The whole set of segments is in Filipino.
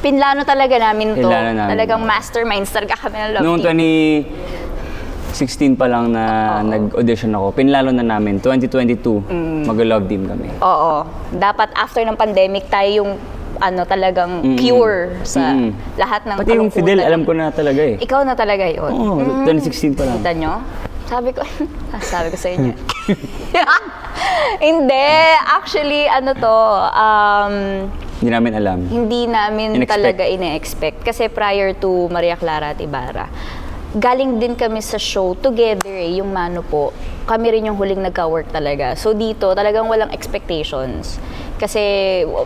Pinlano talaga namin to. Pinlano namin. Talagang masterminds talaga kami ng love Noong team. 2016 pa lang na nag-audition ako, pinlalo na namin, 2022, Mm. mag-love team kami. Oo. Dapat after ng pandemic, tayo yung ano talagang cure sa Mm. lahat ng Pati yung kalungkutan. Fidel, alam ko na talaga eh. Ikaw na talaga yun. Oo, 2016 pa lang. Kita nyo? Sabi ko, ah, sabi ko sa inyo. Hindi. Actually, ano to, um, Hindi namin alam. hindi namin In-expect. talaga ine-expect. Kasi prior to Maria Clara at Ibarra, galing din kami sa show together eh, yung Mano po. Kami rin yung huling nagka-work talaga. So dito, talagang walang expectations. Kasi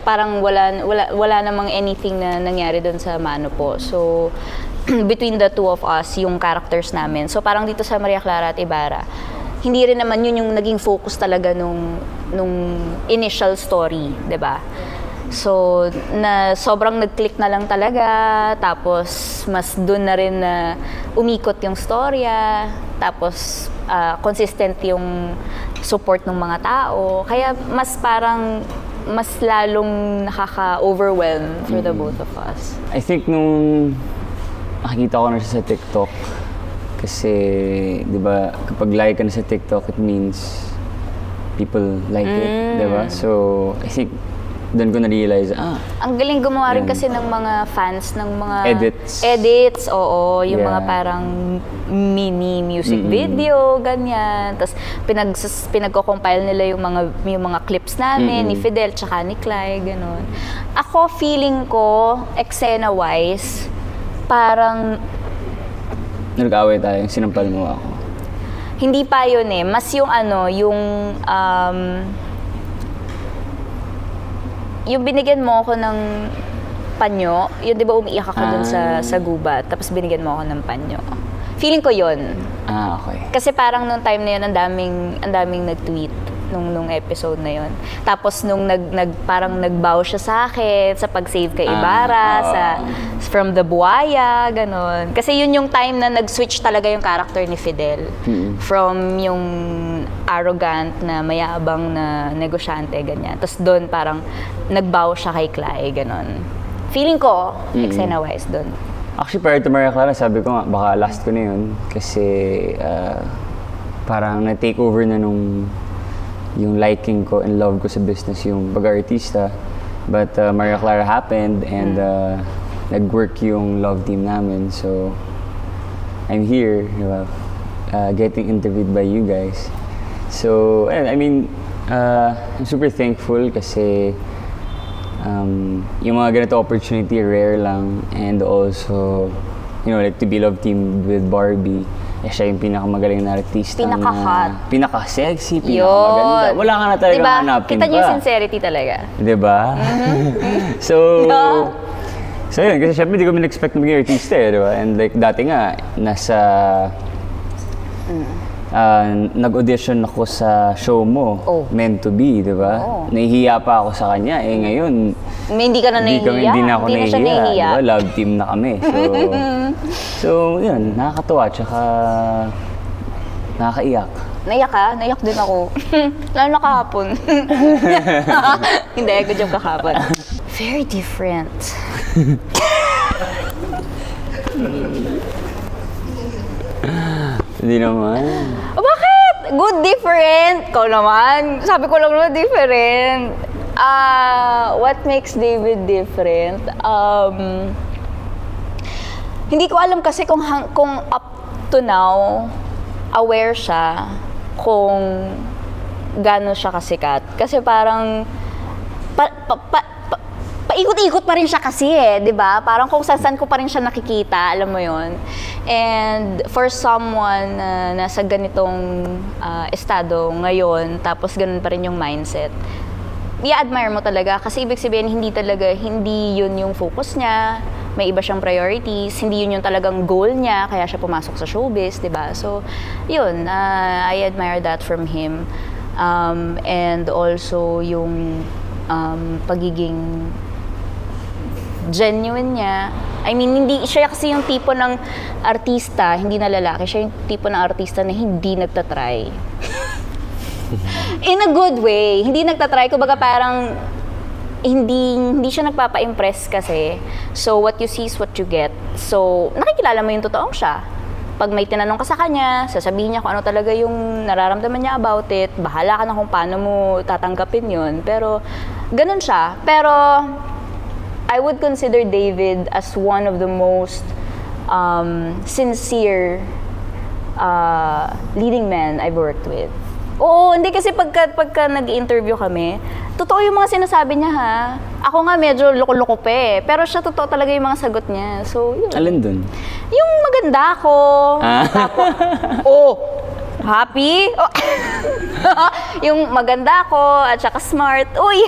parang wala, wala, wala namang anything na nangyari doon sa Mano po. So, between the two of us, yung characters namin. So parang dito sa Maria Clara at Ibarra, hindi rin naman yun yung naging focus talaga nung, nung initial story, 'di ba? So, na sobrang nag-click na lang talaga, tapos mas doon na rin na umikot yung storya, tapos ah, consistent yung support ng mga tao. Kaya mas parang mas lalong nakaka-overwhelm for the both of us. I think nung nakikita ko na siya sa TikTok, kasi, di ba, kapag like ka na sa TikTok, it means people like it, di ba? So, I think, doon ko na-realize, ah, Ang galing gumawa rin Yan. kasi ng mga fans ng mga Edits. Edits, oo, yung Yeah. mga parang mini music video, ganyan. Tapos pinag pinagko-compile nila yung mga yung mga clips namin ni Fidel tsaka ni Clay, ganun. Ako feeling ko eksena wise parang nag-away tayo, sinampal mo ako. hindi pa yun eh. Mas yung ano, yung um, yung binigyan mo ako ng panyo, yun di ba umiiyak ako dun sa, Ah. sa gubat, tapos binigyan mo ako ng panyo. Feeling ko yun. Ah, okay. Kasi parang nung time na yun, ang daming, ang daming nag-tweet nung, nung episode na yun. Tapos nung nag, nag, parang nagbow siya sa akin sa pag-save kay Ibarra, Ah, oo. sa from the buhaya, ganun. Kasi yun yung time na nag-switch talaga yung character ni Fidel. From yung arrogant na mayabang na negosyante, ganyan. Tapos doon parang nagbow siya kay Clay, ganun. Feeling ko, eksena-wise doon. Actually, prior to Maria Clara, sabi ko nga, baka last ko na yun. Kasi, ah, parang na-take over na nung yung liking ko and love ko sa business yung pag-artista. But uh, Maria Clara happened and uh, nag-work yung love team namin. So, I'm here, di ba? Uh, getting interviewed by you guys. So, ayun, I mean, uh, I'm super thankful kasi um, yung mga ganito opportunity rare lang and also you know like to be love team with Barbie eh, siya yung pinakamagaling na artista Pinaka-hot. na, pinaka-sexy, pinakamaganda. Wala ka na talaga diba? hanapin Kita niyo pa. yung sincerity talaga. Di ba? so, Yeah. so yun, kasi syempre di ko min-expect na maging artista eh, di ba? And like dati nga, nasa, ah, nag-audition ako sa show mo, Oh. Meant to Be, di ba? Oh. Nahihiya pa ako sa kanya. Eh ngayon, May hindi ka na hindi, nahihiya. kami, hindi na ako Hindi na siya nahihiya. nahihiya. Di ba? Love team na kami. So, so yun, nakakatuwa. Tsaka, nakakaiyak. Naiyak ka? Naiyak din ako. Lalo na kahapon. Hindi, good job kahapon. Very different. Hindi naman. Oh, bakit? Good different. Ikaw naman. Sabi ko lang naman different. Ah, what makes David different? Um, hindi ko alam kasi kung hang- kung up to now aware siya kung gaano siya kasikat. Kasi parang pa, pa, pa, pa- paikot-ikot pa rin siya kasi eh, 'di ba? Parang kung saan ko pa rin siya nakikita, alam mo 'yon. And for someone na nasa ganitong ah, estado ngayon, tapos ganun pa rin yung mindset, i-admire mo talaga. Kasi ibig sabihin hindi talaga hindi yun yung focus niya. May iba siyang priorities. Hindi yun yung talagang goal niya kaya siya pumasok sa showbiz 'di ba? So yun ah, I admire that from him. Um, and also yung um, pagiging genuine niya I mean hindi siya kasi yung tipo ng artista hindi na lalaki siya yung tipo ng artista na hindi nagtatry In a good way. Hindi nagtatry. Kumbaga parang hindi hindi siya nagpapa-impress kasi. So what you see is what you get. So nakikilala mo yung totoong siya. Pag may tinanong ka sa kanya, sasabihin niya kung ano talaga yung nararamdaman niya about it. Bahala ka na kung paano mo tatanggapin yun. Pero ganun siya. Pero I would consider David as one of the most um, sincere uh, leading men I've worked with. Oo, hindi kasi pagka, pagka nag-interview kami, totoo yung mga sinasabi niya ha. Ako nga medyo loko-loko pa eh. Pero siya totoo talaga yung mga sagot niya. So, yun. Alin dun? Yung maganda ako. Ah. Oh, happy? Oh. yung maganda ako at saka smart. Uy,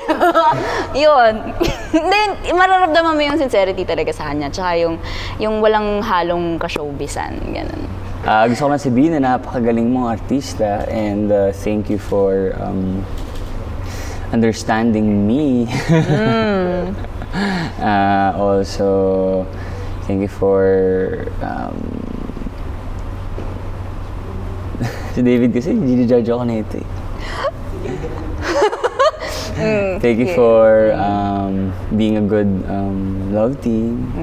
yun. Then, mararamdaman mo yung sincerity talaga sa kanya. Tsaka yung, yung walang halong ka-showbizan. Ganun. Ah, gusto ko lang sabihin na napakagaling mong artista and uh, thank you for um, understanding me. Ah, also, thank you for um, si David kasi ginijudge ako na ito eh. Thank you for um, being a good um, love team.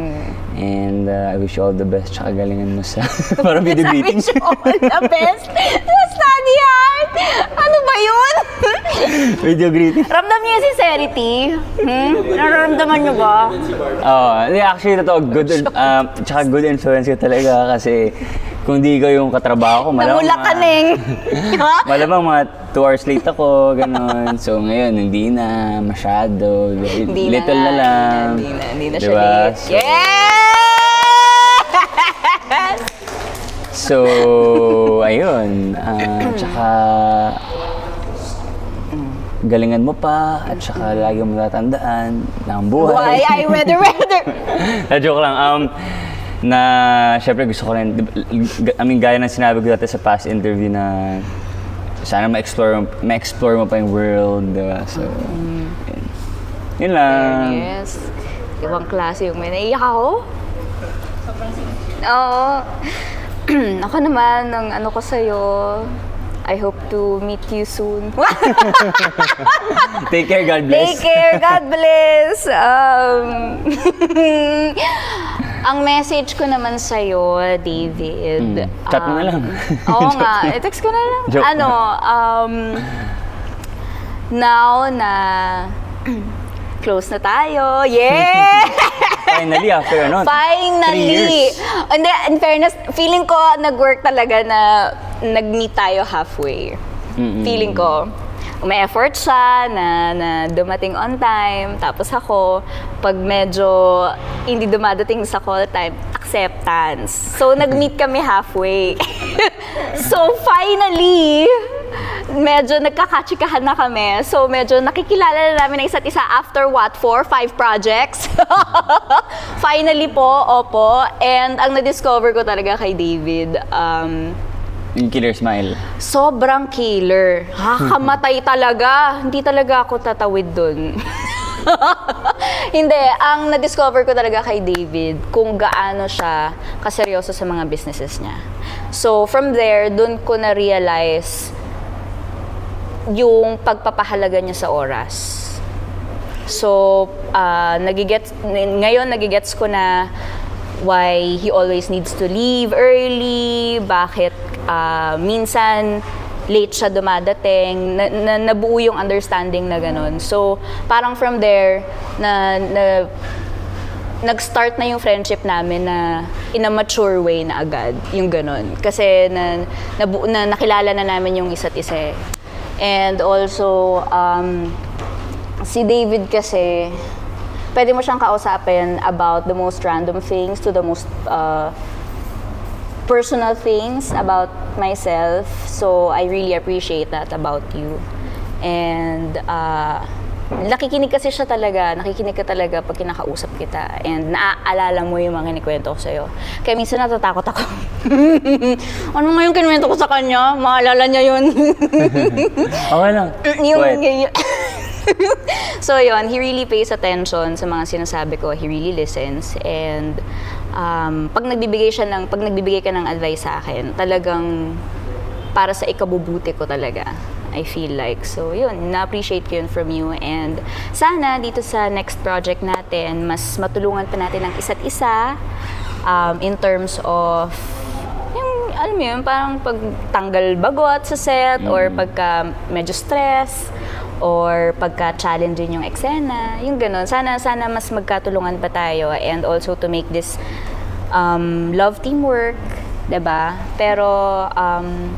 And uh, I wish you all the best. Tsaka galingan mo sa para video greeting. Wish you all the best. Study hard. Ano ba yun? video greeting. Ramdam niyo yung sincerity? Hmm? Nararamdaman niyo ba? Oo. hindi, actually, totoo. Good, um, tsaka good influence ka talaga kasi kung di ko yung katrabaho ko, malamang... Namula ka, Neng. Malamang mga two hours late ako, gano'n. So ngayon, hindi na masyado. Hindi Little na, na, lang. Hindi na, hindi na siya Diba? late. So, Yes! So, ayun. Ah, tsaka, galingan mo pa at tsaka lagi mo tatandaan na ang Why? buhay. I weather, weather. Na joke lang. Um, na, syempre gusto ko rin, I mean, gaya ng sinabi ko dati sa past interview na sana ma-explore, ma-explore mo pa yung world, di ba? So, yun. Yun lang. yes. Ibang klase yung may naiyak ako. Oo. ako naman, ang ano ko sa'yo, I hope to meet you soon. Take care, God bless. Take care. God bless. Um, ang message ko naman sa'yo, David. Mm. Chat mo na lang. Oo nga. lang. I-text ko na lang. Joke ano, um, now na close na tayo. Yeah! Finally, after ano? Finally! Three years. Hindi, in fairness, feeling ko nag-work talaga na nag-meet tayo halfway. Mm-mm. Feeling ko, may effort siya na, na dumating on time. Tapos ako, pag medyo hindi dumadating sa call time, acceptance. So, nag-meet kami halfway. so, finally, medyo nagkakatsikahan na kami. So, medyo nakikilala na namin ang isa't isa after what? Four, five projects? Finally po, opo. And ang na-discover ko talaga kay David, um, Yung killer smile. sobrang killer. Kakamatay talaga. Hindi talaga ako tatawid dun. Hindi, ang na-discover ko talaga kay David kung gaano siya kaseryoso sa mga businesses niya. So, from there, dun ko na-realize yung pagpapahalaga niya sa oras. So, uh, nagigets, ngayon nagigets ko na why he always needs to leave early, bakit ah, minsan late siya dumadating, na, na, nabuo yung understanding na ganun. So, parang from there, na, na nag-start na yung friendship namin na in a mature way na agad, yung ganun. Kasi na, nabu- na nakilala na namin yung isa't isa eh. And also, um, si David kasi, pwede mo siyang kausapin about the most random things to the most uh, personal things about myself. So, I really appreciate that about you. And, uh, nakikinig kasi siya talaga, nakikinig ka talaga pag kinakausap kita. And naaalala mo yung mga kinikwento ko sa'yo. Kaya minsan natatakot ako. ano nga yung kinuwento ko sa kanya? Maalala niya yun. Okay lang. yung, Wait. so yon he really pays attention sa mga sinasabi ko. He really listens. And um, pag nagbibigay siya ng, pag nagbibigay ka ng advice sa akin, talagang para sa ikabubuti ko talaga. I feel like. So, yun, na-appreciate ko yun from you. And sana dito sa next project natin, mas matulungan pa natin ang isa't isa um, in terms of yung, alam mo yun, parang pagtanggal bagot sa set or pagka medyo stress or pagka-challenging yung eksena, yung ganun. Sana, sana mas magkatulungan pa tayo and also to make this um, love teamwork, ba? Pero um,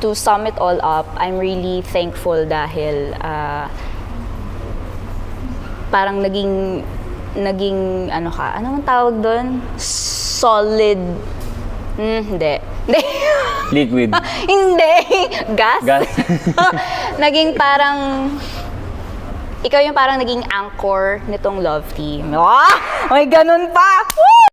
to sum it all up, I'm really thankful dahil ah, parang naging naging ano ka, ano ang tawag doon? Solid. Hmm, hindi. Hindi. Liquid. hindi. Gas? Gas. naging parang ikaw yung parang naging anchor nitong love team. Ah! May ganun pa! Woo!